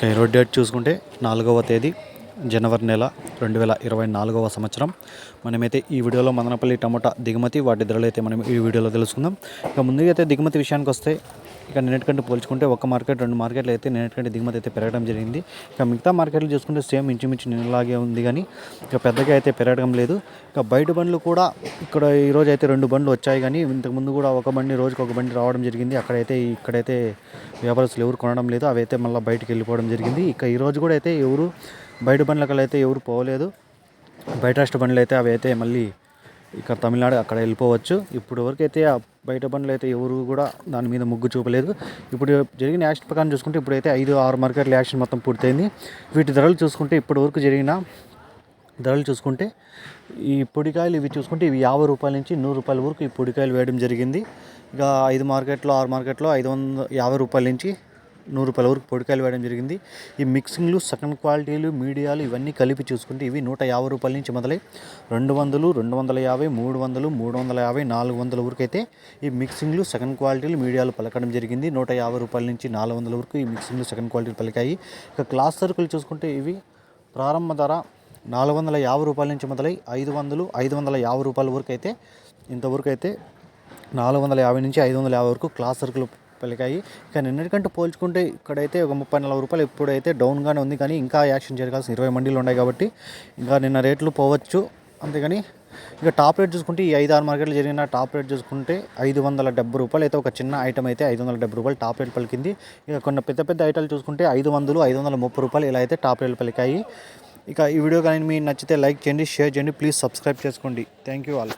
ఇక ఈరోజు డేట్ చూసుకుంటే నాలుగవ తేదీ జనవరి నెల రెండు వేల ఇరవై నాలుగవ సంవత్సరం. మనమైతే ఈ వీడియోలో మదనపల్లి టమోటా దిగుమతి వాటి ధరలు అయితే మనం ఈ వీడియోలో తెలుసుకుందాం. ఇక ముందుగా అయితే దిగుమతి విషయానికి వస్తే ఇక నిన్నటికంటే పోల్చుకుంటే ఒక మార్కెట్ రెండు మార్కెట్లు అయితే నిన్నటికంటే దిగుమతి అయితే పెరగడం జరిగింది. ఇక మిగతా మార్కెట్లు చూసుకుంటే సేమ్ ఇంచుమించు నిన్నలాగే ఉంది కానీ ఇక పెద్దగా అయితే పెరగడం లేదు. ఇక బయట బండ్లు కూడా ఇక్కడ ఈరోజు అయితే రెండు బండ్లు వచ్చాయి కానీ ఇంతకుముందు కూడా ఒక బండి రోజుకి ఒక బండి రావడం జరిగింది. అక్కడైతే ఇక్కడైతే వ్యాపారస్తులు ఎవరు కొనడం లేదు. అవి అయితే మళ్ళీ బయటకు వెళ్ళిపోవడం జరిగింది. ఇక ఈరోజు కూడా అయితే ఎవరు బయట బండ్లకల్ అయితే ఎవరు పోలేదు. బయట రాష్ట్ర బండ్లు అయితే అవి అయితే మళ్ళీ ఇక్కడ తమిళనాడు అక్కడ వెళ్ళిపోవచ్చు. ఇప్పుడు వరకు అయితే బయట పనులు అయితే ఎవరు కూడా దాని మీద ముగ్గు చూపలేదు. ఇప్పుడు జరిగిన యాక్షన్ ప్రకారం చూసుకుంటే ఇప్పుడైతే ఐదు ఆరు మార్కెట్ల యాక్షన్ మొత్తం పూర్తయింది. వీటి ధరలు చూసుకుంటే ఇప్పటి వరకు జరిగిన ధరలు చూసుకుంటే ఈ పొడికాయలు ఇవి చూసుకుంటే ఇవి యాభై రూపాయల నుంచి నూరు రూపాయల వరకు ఈ పొడికాయలు వేయడం జరిగింది. ఇక ఐదు మార్కెట్లో ఆరు మార్కెట్లో ఐదు వందల యాభై రూపాయల నుంచి నూరు రూపాయల వరకు పొడికాయలు వేయడం జరిగింది. ఈ మిక్సింగ్లు సెకండ్ క్వాలిటీలు మీడియాలు ఇవన్నీ కలిపి చూసుకుంటే ఇవి నూట యాభై రూపాయల నుంచి మొదలై రెండు వందలు రెండు వందల యాభై మూడు వందలు మూడు వందల యాభై నాలుగు వందల వరకు అయితే ఈ మిక్సింగ్లు సెకండ్ క్వాలిటీలు మీడియాలు పలకడం జరిగింది. నూట యాభై రూపాయల నుంచి నాలుగు వందల వరకు ఈ మిక్సింగ్లు సెకండ్ క్వాలిటీలు పలికాయి. ఇక క్లాస్ సరుకులు చూసుకుంటే ఇవి ప్రారంభ ధర నాలుగు వందల యాభై రూపాయల నుంచి మొదలై ఐదు వందలు ఐదు వందల యాభై రూపాయల వరకు అయితే ఇంతవరకు అయితే నాలుగు వందల యాభై నుంచి ఐదు వందల యాభై వరకు క్లాస్ సరుకులు పలికాయి. ఇక నిన్నటికంటే పోల్చుకుంటే ఇక్కడైతే ఒక ముప్పై నలభై రూపాయలు ఇప్పుడైతే డౌన్గానే ఉంది. కానీ ఇంకా యాక్షన్ జరగాల్సిన ఇరవై మండీలు ఉన్నాయి కాబట్టి ఇంకా నిన్న రేట్లు పోవచ్చు. అంతేగాని ఇక టాప్ రేట్ చూసుకుంటే ఈ ఐదు ఆరు మార్కెట్లు జరిగిన టాప్ రేట్ చూసుకుంటే ఐదు వందల డెబ్బై రూపాయలు అయితే ఒక చిన్న ఐటమ్ అయితే ఐదు వందల డెబ్బై రూపాయలు టాప్ రేట్ పలికింది. ఇక కొన్ని పెద్ద పెద్ద ఐటాలు చూసుకుంటే ఐదు వందలు ఐదు వందల ముప్పై రూపాయలు ఇలా అయితే టాప్ రేట్లు పలికాయి. ఇక ఈ వీడియో కానీ మీకు నచ్చితే లైక్ చేయండి షేర్ చేయండి ప్లీజ్ సబ్స్క్రైబ్ చేసుకోండి. Thank you all.